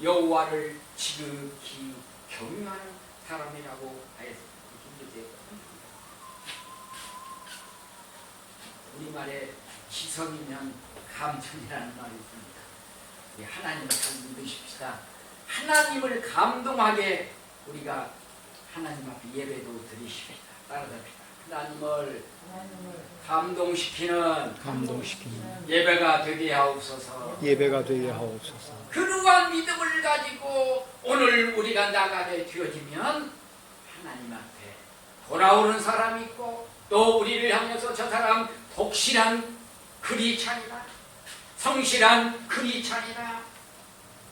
여호와를 지극히 경외하는 사람이라고 하였습니다. 우리말에 기성이면 감천이라는 말이 있습니다. 우리 하나님을 잘 믿으십시다. 하나님을 감동하게 우리가 하나님 앞에 예배도 드리십시다. 따라잡시다. 하나님을 감동시키는 감동시키는 예배가 되게 하옵소서. 예배가 되게 하옵소서. 그러한 믿음을 가지고 오늘 우리가 나가게 되어지면 하나님 앞에 돌아오는 사람이 있고 또 우리를 향해서 저 사람 독실한 그리찬이다. 성실한 그리찬이다.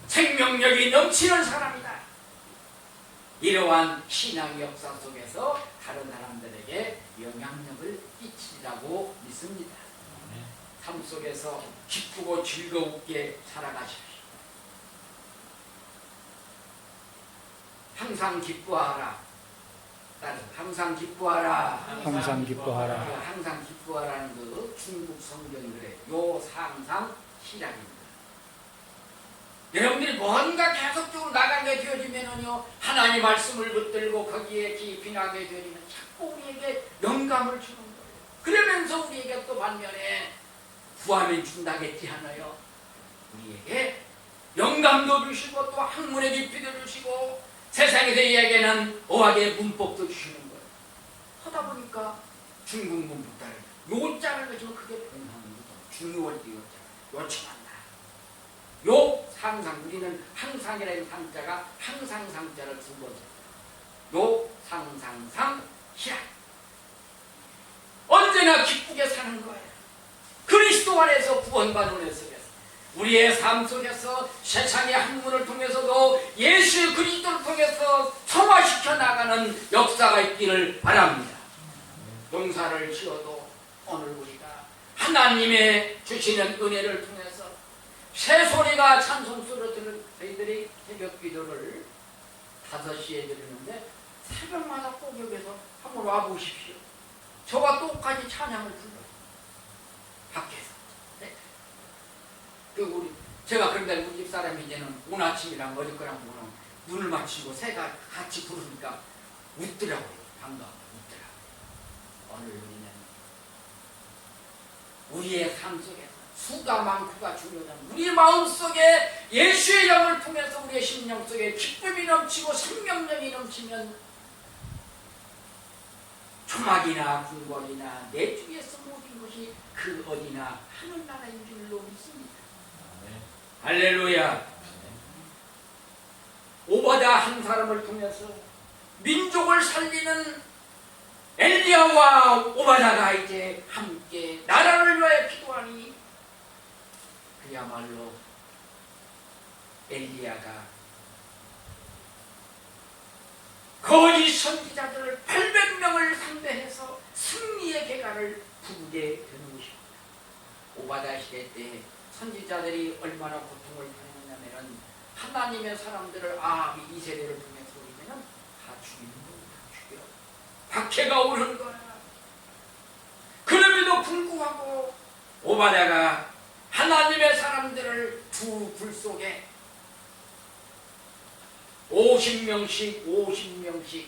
생명력이 넘치는 사람이다. 이러한 신앙 역사 속에서 다른 사람들에게 영향력을 끼치리라고 믿습니다. 삶 속에서 기쁘고 즐거우게 살아가십시오. 항상 기뻐하라. 따라 항상 기뻐하라. 항상 그 기뻐하라. 항상 기뻐하라는 그 중국 성경들의 요 상상 시작입니다. 여러분들이 뭔가 계속적으로 나가게 되어지면은요 하나님 말씀을 붙들고 거기에 깊이 나게 되어지면 자꾸 우리에게 영감을 주는 거예요. 그러면서 우리에게 또 반면에 구하면 준다겠지 하나요? 우리에게 영감도 주시고 또 학문의 깊이도 주시고 세상에서 이야기하는 어학의 문법도 주시는 거예요. 하다 보니까 중국 문법 따라 요자를 가지고 그게 변하는. 중요할 때 요자 요청한다. 요 상상 우리는 항상이라는 상자가 항상 상자를 두 번째. 요 상상상 희락. 언제나 기쁘게 사는 거예요. 그리스도 안에서 구원받은 은혜 속에서 우리의 삶 속에서 세상의 학문을 통해서도 예수 그리스도를 통해서 성화시켜 나가는 역사가 있기를 바랍니다. 농사를 지어도 오늘 우리가 하나님의 주시는 은혜를 통해서 새소리가 찬송소로 들은 저희들이 새벽 기도를 5시에 드리는데 새벽마다 꼭 여기서 한번 와보십시오. 저와 똑같이 찬양을 불러요. 밖에서. 네. 그 우리 제가 그런데 우리 집 사람이 이제는 오늘 아침이랑 어제 거랑 보면 눈을 맞추고 새가 같이 부르니까 웃더라고요. 반가워 웃더라고요. 오늘 우리는 우리의 삶 속에서 수가 많고가 중요한 우리 마음 속에 예수의 영을 통해서 우리의 심령 속에 기쁨이 넘치고 생명력이 넘치면 초막이나 궁궐이나 내 주위에서 모든 것이 그 어디나 하늘나라인 줄로 믿습니다. 할렐루야. 오바다 한 사람을 통해서 민족을 살리는 엘리야와 오바다가 이제 함께 나라를 위하여 기도하니 그야말로 엘리야가 거짓 선지자들을 800명을 상대해서 승리의 계가를 부게 되는 것입니다. 오바다 시대 때 선지자들이 얼마나 고통을 당했냐면은 하나님의 사람들을 아, 이 세대를 통해서 우리는 다 죽이는 거야, 다 죽여. 박해가 오는 거야. 그럼에도 불구하고 오바다가 하나님의 사람들을 두 굴 속에 50명씩 50명씩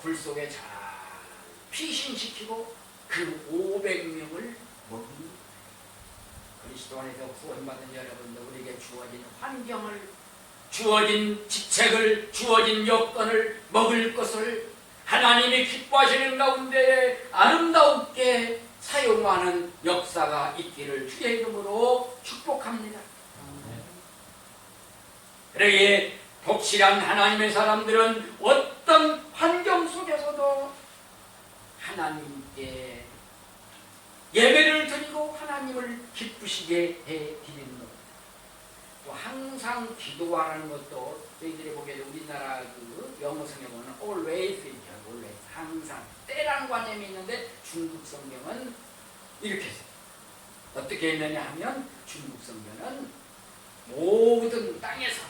굴 속에 잘 피신시키고 그 500명을 먹인 그리스도 안에서 구원받은 여러분들 우리에게 주어진 환경을 주어진 직책을 주어진 여건을 먹을 것을 하나님이 기뻐하시는 가운데 아름다웠게 사용하는 역사가 있기를 주의 이름으로 축복합니다. 그러기에 독실한 하나님의 사람들은 어떤 환경 속에서도 하나님께 예배를 드리고 하나님을 기쁘시게 해 드리는 것. 또 항상 기도하라는 것도 저희들이 보기에 우리나라 그 영어 보면 always 이 always 항상 때라는 관념이 있는데 중국 성경은 이렇게. 어떻게 했느냐 하면 중국 성경은 모든 땅에서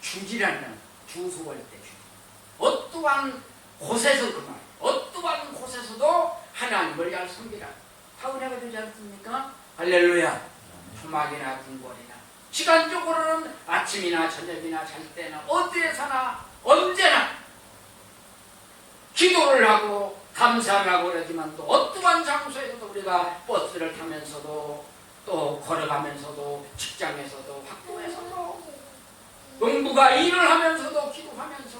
주지라는 주소할 때 주. 어떠한 곳에서 그 말, 어떠한 곳에서도 하나님을 잘 섬기라. 다 은혜가 되지 않습니까? 할렐루야. 초막이나 궁궐이나 시간적으로는 아침이나 저녁이나 잘 때나 어디에 사나 언제나 기도를 하고 감사를 하고 그러지만 또 어떠한 장소에서도 우리가 버스를 타면서도 또 걸어가면서도 직장에서도 학교에서도 농부가 일을 하면서도 기도하면서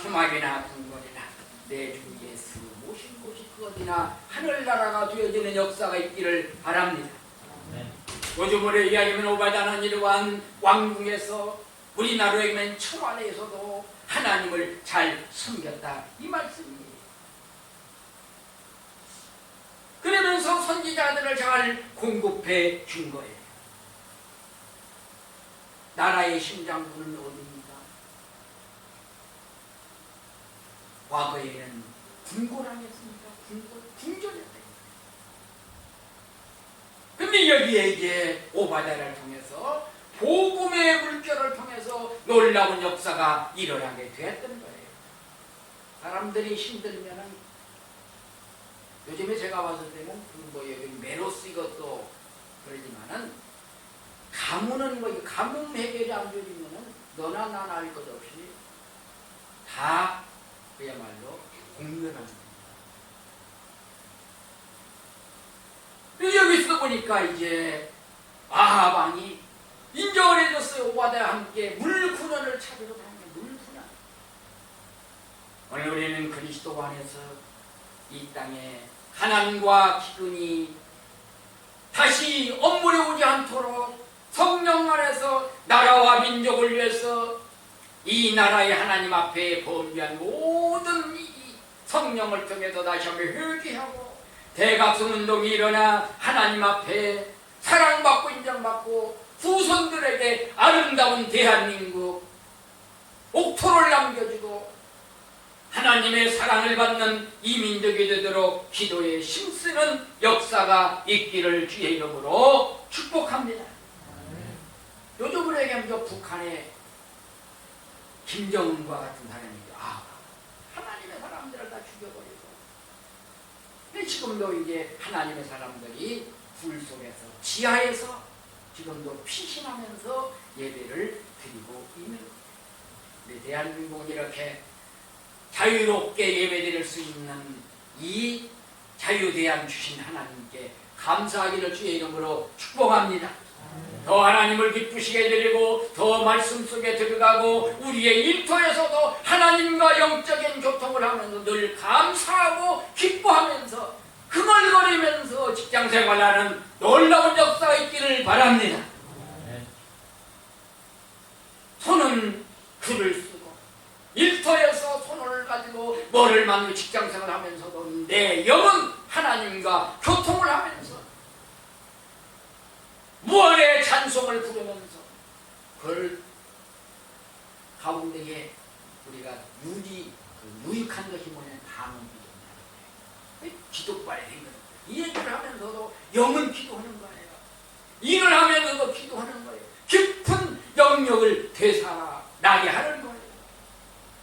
초막이나 궁궐이나 내 주 예수 모신 곳이 그것이나 하늘나라가 되어지는 역사가 있기를 바랍니다. 요즘으로 이야기하면 오바다는 이러한 왕궁에서 우리나라에는 청와대에서도 하나님을 잘 섬겼다 이 말씀이에요. 그러면서 선지자들을 잘 공급해 준 거예요. 나라의 심장부는 어디입니까? 과거에는 궁궐하겠습니까? 궁궐, 궁전이었다. 근데 여기에 이제 오바다를 통해서 복음의 물결을 통해서 놀라운 역사가 일어나게 되었던 거예요. 사람들이 힘들면은 요즘에 제가 봤을 때는 그뭐 여기 메로스 이것도 그러지만은 가뭄은 뭐이 가뭄 해결이 안 되면은 너나 나나 할 것 없이 다 그야말로 공멸하는 거예요. 여기서 보니까 이제 아하방이 인정을 해줬어요. 오바다와 함께 물군원을 찾으러 다니는 물군원. 오늘 우리는 그리스도 안에서 이 땅에 가난과 기근이 다시 엄물에 오지 않도록 성령 안에서 나라와 민족을 위해서 이 나라의 하나님 앞에 범죄한 모든 이 성령을 통해서 다시 한번 회개하고 대각성 운동이 일어나 하나님 앞에 사랑받고 인정받고 후손들에게 아름다운 대한민국 옥토를 남겨주고 하나님의 사랑을 받는 이 민족이 되도록 기도에 힘쓰는 역사가 있기를 주의 이름으로 축복합니다. 얘기하면 저 북한의 김정은과 같은 사람이죠. 아, 하나님의 사람들을 다 죽여버리고. 근데 지금도 이제 하나님의 사람들이 불 속에서, 지하에서 지금도 피신하면서 예배를 드리고 있는. 근데 대한민국은 이렇게 자유롭게 예배드릴 수 있는 이 자유대한 주신 하나님께 감사하기를 주의 이름으로 축복합니다. 더 하나님을 기쁘시게 드리고 더 말씀 속에 들어가고 우리의 일터에서도 하나님과 영적인 교통을 하면서 늘 감사하고 기뻐하면서 흥얼거리면서 직장 생활하는 놀라운 역사가 있기를 바랍니다. 손은 글을 쓰고 일터에서 손을 가지고 뭐를 만들고 직장 생활하면서도 내 영은 하나님과 교통을 하면서 무언의 찬송을 부르면서 그걸 가운데에 우리가 유지 그 유익한 것이 뭐냐 방언이잖아요. 기도빨이 생겨요. 이 얘기를 하면서도 영은 기도하는 거예요. 일을 하면서도 기도하는 거예요. 깊은 영역을 되살아나게 하는 거예요.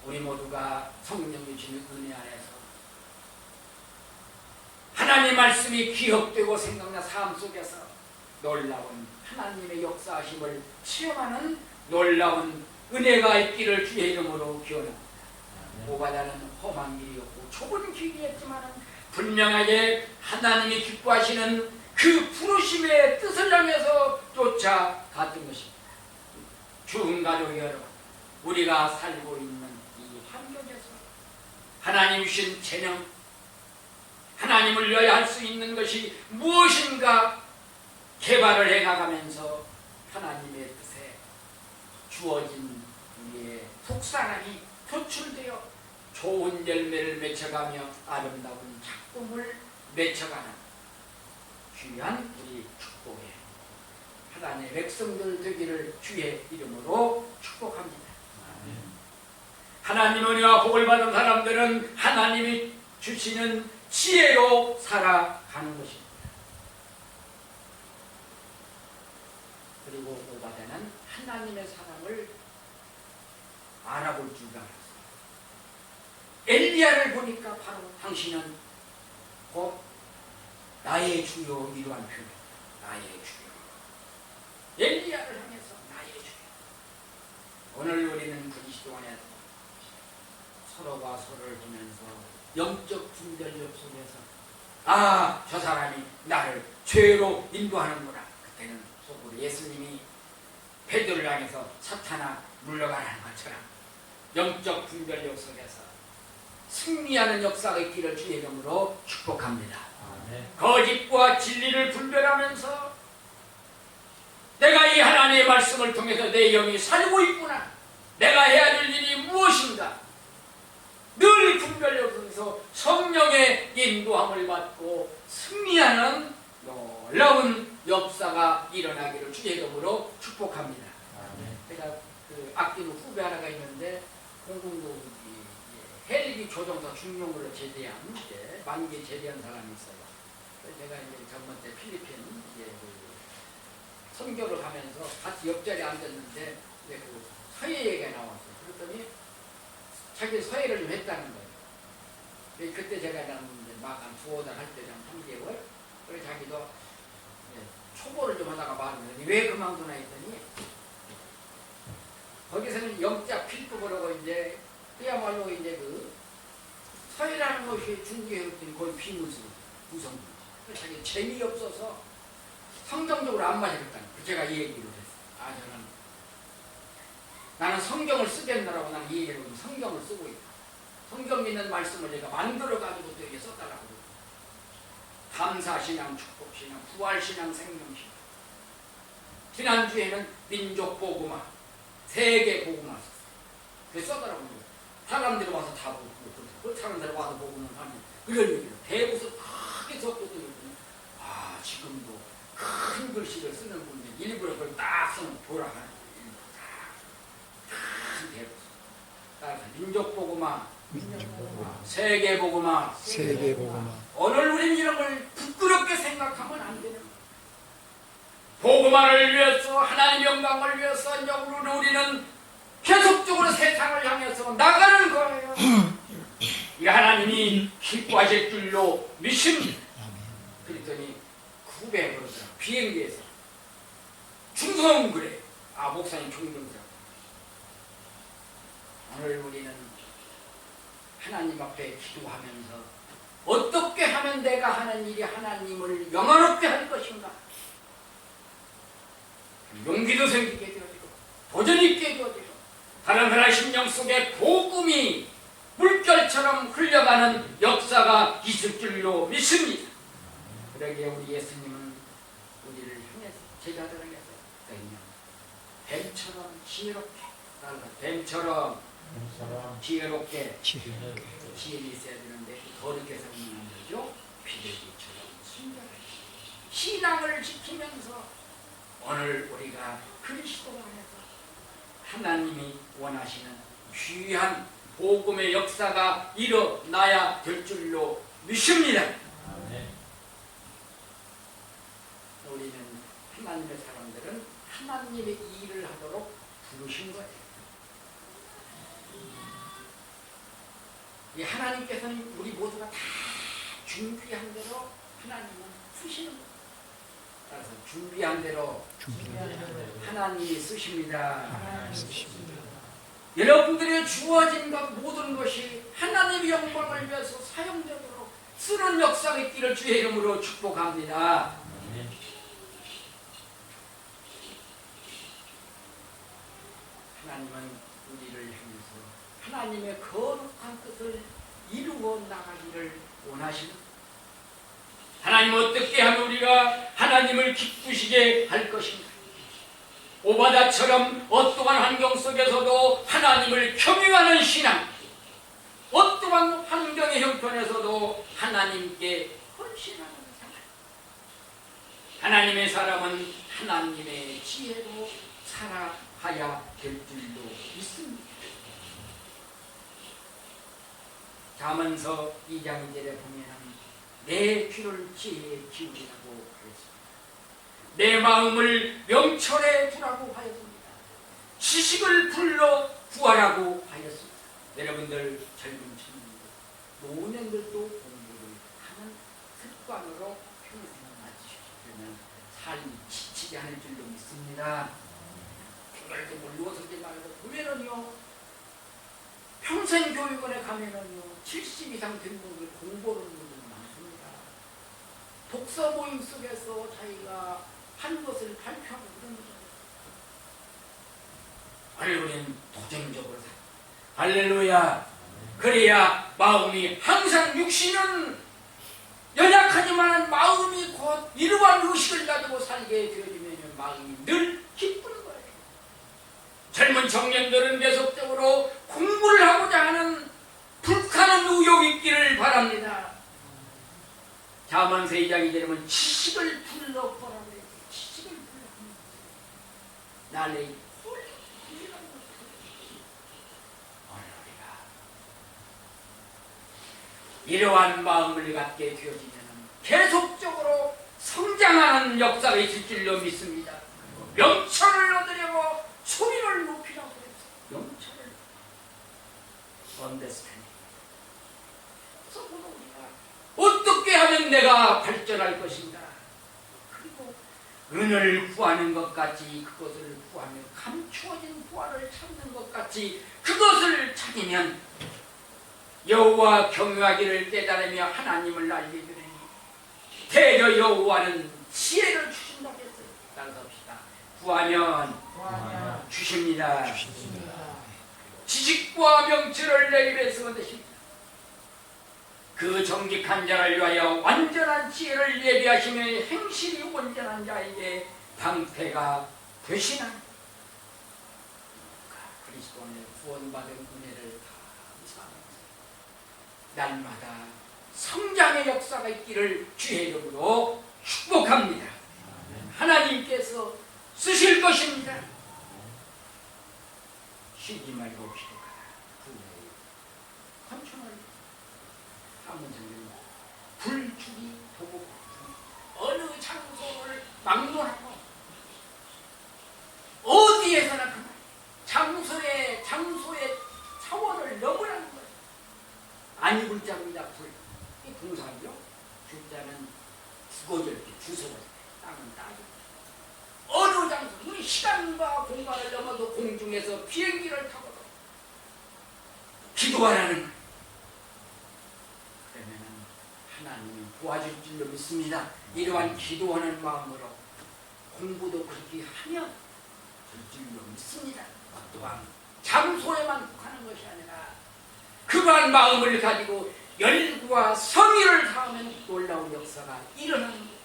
우리 모두가 성령이 주는 은혜 안에서 하나님 말씀이 기억되고 생각나 삶 속에서 놀라운 하나님의 역사하심을 체험하는 놀라운 은혜가 있기를 주의 이름으로 기원합니다. 오바다는 험한 길이었고 좁은 길이었지만 분명하게 하나님이 기뻐하시는 그 부르심의 뜻을 향해서 쫓아갔던 것입니다. 주은 가족 여러분, 우리가 살고 있는 이 환경에서 하나님 주신 재능, 하나님을 위하여 할수 있는 것이 무엇인가 개발을 해나가면서 하나님의 뜻에 주어진 우리의 속사람이 표출되어 좋은 열매를 맺혀가며 아름다운 작품을 맺혀가는 귀한 우리 축복의 하나님의 백성들 되기를 주의 이름으로 축복합니다. 하나님 은혜와 복을 받은 사람들은 하나님이 주시는 지혜로 살아가는 것입니다. 그리고 오바데는 하나님의 사랑을 알아볼 줄 알았어요. 엘리야를 보니까 바로 당신은 곧 나의 주요 이러한 표현, 나의 주요. 엘리야를 향해서 나의 주여 오늘 우리는 그리스도 안에서 서로가 서로를 보면서 영적 분별력 속에서 아 저 사람이 나를 죄로 인도하는구나 그때는 속으로 예수님이 베드로를 향해서 사탄아 물러가라는 것처럼 영적 분별력 속에서 승리하는 역사가 있기를 주의 이름으로 축복합니다. 거짓과 진리를 분별하면서 내가 이 하나님의 말씀을 통해서 내 영이 살고 있구나. 내가 해야 될 일이 무엇인가? 늘 분별력 속에서 성령의 인도함을 받고 승리하는 놀라운 역사가 일어나기를 주의 이름으로 축복합니다. 제가 그 아끼는 후배 하나가 있는데 공군도기 헬기 조종사 중용으로 제대한 이제 만기 제대한 사람이 있어요. 제가 이제 전번 때 필리핀 이제 그 선교를 가면서 같이 옆자리에 앉았는데 이제 그 서예 얘기가 나왔어요. 그랬더니 자기 서예를 좀 했다는 거예요. 그래서 그때 제가 막한 두어 달할 때 한 3개월 그래서 자기도 이제 초보를 좀 하다가 말하는데 왜 그만두나 했더니 거기서는 영자 필급으로 이제 그야말로 이제 그 서해라는 것이 했더니 거의 비무수. 그래서 자기 재미없어서 성경적으로 안 거. 제가 이 얘기를 했어요. 아 저는 나는 성경을 쓰겠노라고 나는 이 얘기를 성경을 쓰고 있다. 성경 믿는 말씀을 내가 만들어 가지고 또 이게 썼다라고. 감사신앙, 축복신앙, 부활신앙, 생명신앙. 지난주에는 민족보고마, 세계보고마. 그래서 써더라고요. 사람들이 와서 다 보고, 그 사람들이 와서 보고는 하니, 그런 얘기를. 대부서 크게 적고도 아, 지금도 큰 글씨를 쓰는 분이 일부러 그걸 딱 쓰는 돌아가는 거예요. 큰 대부서. 따라서 민족보고마, 세계보고마, 세계 보고마 오늘 우리는 이런 걸 부끄럽게 생각하면 안 되는. 보고만을 위해서 하나님 영광을 위해서 영으로 우리는 계속적으로 세상을 향해서 나가는 거예요. 이 하나님이 기뻐하실 줄로 믿습니다. 그랬더니 그 후배 그러더라. 비행기에서 충성 그래. 아 목사님 충성스러. 오늘 우리는 하나님 앞에 기도하면서 어떻게 하면 내가 하는 일이 하나님을 영원롭게 할 것인가? 용기도 생기게 되어지고 도전 있게 되어지고 다른 사람 심령 속에 복음이 물결처럼 흘려가는 역사가 있을 줄로 믿습니다. 그러기에 우리 예수님은 우리를 향해서 그냥 뱀처럼 지혜롭게 뱀처럼 지혜롭게 지혜가 있어야 되는데 거룩해 성능한 거죠. 비둘기처럼 순결하게 신앙을 지키면서 오늘 우리가 그리스도 안에서 하나님이 원하시는 귀한 복음의 역사가 일어나야 될 줄로 믿습니다. 우리는 하나님의 사람들은 하나님의 일을 하도록 부르신 거예요. 하나님께서는 우리 모두가 다 준비한 대로 하나님은 쓰시는 거예요. 따라서 준비한 대로 하나님이 쓰십니다. 여러분들의 주어진 것 모든 것이 하나님의 영광을 위해서 사용되도록 쓰는 역사가 있기를 주의 이름으로 축복합니다. 하나님은 하나님의 거룩한 뜻을 이루어 나가기를 원하시는 하나님 어떻게 하면 우리가 하나님을 기쁘시게 할 것인가? 오바다처럼 어떠한 환경 속에서도 하나님을 경유하는 신앙, 어떠한 환경의 형편에서도 하나님께 헌신하는 생활. 하나님의 사람은 하나님의 지혜로 살아가야 될 줄로 믿습니다. 자문서 2장 1절에 보면 내 귀를 지혜에 기울이라고 하였습니다. 내 마음을 명철에 두라고 하였습니다. 지식을 불러 구하라고 하였습니다. 여러분들 젊은 친구들, 노년들도 공부를 하는 습관으로 평생을 맞추시면 삶이 지치 건강하시게 하는 줄로 믿습니다. 둥글둥글 누워서지 말고 보면은요 평생 교육원에 가면은요 70 이상 된 분들 공부하는 분들 많습니다. 독서 모임 속에서 자기가 한 것을 발표하고 그런 거죠. 할렐루야는 도전적으로 살. 할렐루야. 그래야 마음이 항상 육신은 연약하지만 마음이 곧 이러한 의식을 가지고 살게 되어지면 마음이 늘 기쁜 거예요. 젊은 청년들은 계속적으로 공부를 하고자 하는 불타는 의욕이 있기를 바랍니다. 자만세 2장이 되면 지식을 불러보라고 해요. 지식을 불러보라고 날래 이러한 마음을 갖게 되어지면 계속적으로 성장하는 역사가 있을 줄로 믿습니다. 명철을 얻으려고 소리를 높이라고 그랬어요. 명철을 우리가 어떻게 하면 내가 발전할 것인가? 그리고 은을 구하는 것 같이 그것을 구하며 감추어진 부활을 찾는 것 같이 그것을 찾으면 여호와 경외하기를 깨달으며 하나님을 알게 되니 대저 여호와는 지혜를 주신다고 했어요. 따라서 합시다. 구하면 구하면 주십니다. 주십니다. 지식과 명철을 내 입에서 얻으십니다. 그 정직한 자를 위하여 완전한 지혜를 예비하시며 행실이 온전한 자에게 방패가 되시나 그리스도 안에 구원받은 은혜를 감사하면서 날마다 성장의 역사가 있기를 주의 이름으로 축복합니다. 하나님께서 쓰실 것입니다. 쉬지 말고 기도하라. 구해요. 헌천을 하문성님 불주기 도구 어느 장소를 막론하고 어디에서나 그만 장소의 장소의 차원을 넘으라는 거예요. 아니 불자입니다. 불. 이 동사죠. 주자는 죽어져 이렇게 주소가 땅은 따져. 어느 장소, 우리 시간과 공간을 넘어도 공중에서 비행기를 타고도 기도하라는 거예요. 그러면은 하나님이 도와줄 줄로 믿습니다. 이러한 기도하는 마음으로 공부도 그렇게 하면 될 줄로 믿습니다. 또한 장소에만 국하는 것이 아니라 그러한 마음을 가지고 열과 성의를 다하면 놀라운 역사가 일어나는 거예요.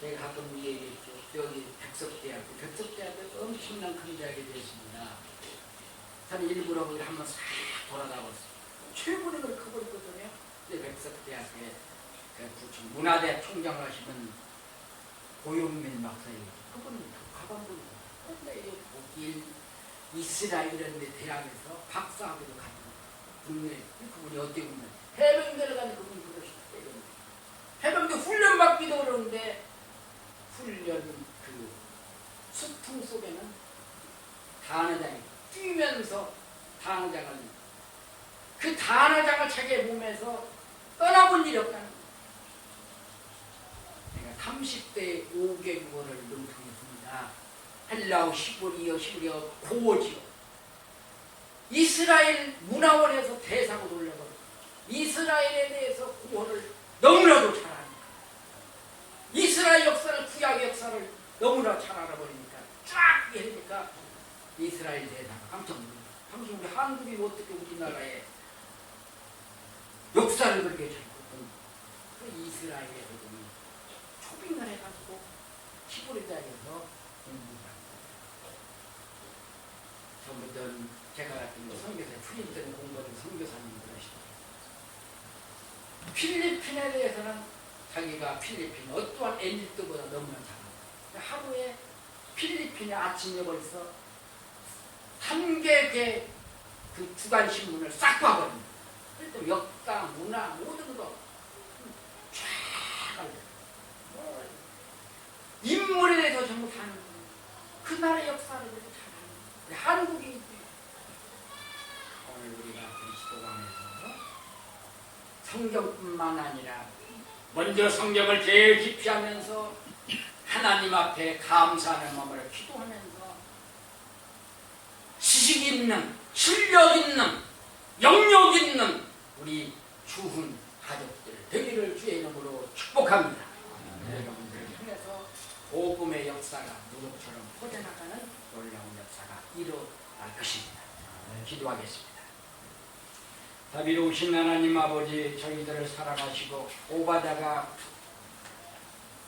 제가 가끔 얘기했죠. 여기 백석대학교, 백석대학교 엄청난 큰 대학이 되었습니다. 저는 일부러 한번 싹 돌아다 봤어요. 최고의 걸 크고 있거든요. 근데 백석대학교에 그 문화대 총장을 하시는 고용민 박사님, 그분은 가본 분이에요. 근데 이 독일, 이스라엘 이런 데 대학에서 박사학위도 가지고 국내 그분이 어떻게 보면. 해병대를 가는 그분이 그러시대 11하고 11이요 11이요 고지요 이스라엘 문화원에서 대사고 돌려버려 이스라엘에 대해서 구원을 너무나도 잘 아니까. 이스라엘 역사를 구약 역사를 너무나 잘 알아버리니까 쫙 이러니까 이스라엘 대사 깜짝 놀라 당신 우리 한국이 뭐 어떻게 우리나라에 역사를 그렇게 잘거든 그 이스라엘의 조빙을 해가지고 시골에 다녀서 공부를 전부터 제가 같은 거 선교사 때는 공부하는 선교사님들 하시고 필리핀에 대해서는 자기가 필리핀 어떠한 엘리트보다 너무나 잘하고 하루에 필리핀의 아침에 벌써 한 개의 그 주간 신문을 싹 봐버립니다. 그래도 역사, 문화 모든 거 쫙 알려. 뭐 인물에 대해서 전부 다 거예요. 그 나라의 역사를 거예요. 한국이 오늘 우리가 그리스도관에서 성경뿐만 아니라 먼저 성경을 제일 깊이 하면서 하나님 앞에 감사하는 마음으로 기도하면서 지식 있는 실력 있는 영역 있는 우리 주훈 가족들 되기를 주의 이름으로 축복합니다. 여러분들 통해서 복음의 역사가 누룩처럼 퍼져나가는 놀라운 역사가 일어날 것입니다. 기도하겠습니다. 자비로우신 하나님 아버지 저희들을 사랑하시고 오바다가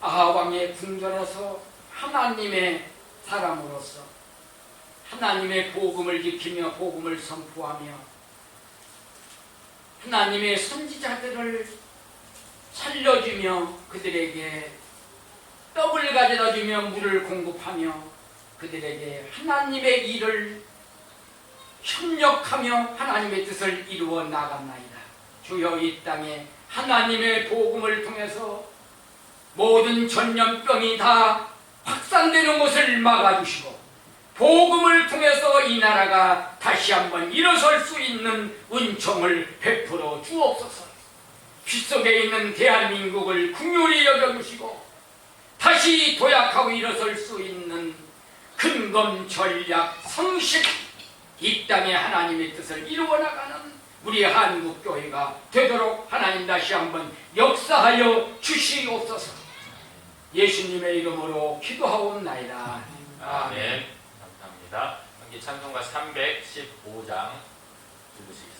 아하왕의 궁전에서 하나님의 사람으로서 하나님의 복음을 지키며 복음을 선포하며 하나님의 선지자들을 살려주며 그들에게 떡을 가져다주며 물을 공급하며 그들에게 하나님의 일을 협력하며 하나님의 뜻을 이루어 나갔나이다. 주여 이 땅에 하나님의 복음을 통해서 모든 전염병이 다 확산되는 것을 막아주시고 복음을 통해서 이 나라가 다시 한번 일어설 수 있는 은총을 베풀어 주옵소서. 빗속에 있는 대한민국을 궁휼히 여겨주시고 다시 도약하고 일어설 수 있는 근검 전략 성실 이 땅에 하나님의 뜻을 이루어 나가는 우리 한국 교회가 되도록 하나님 다시 한번 역사하여 주시옵소서. 예수님의 이름으로 기도하옵나이다. 아멘. 감사합니다. 함께 찬송가 315장 부르시겠습니다.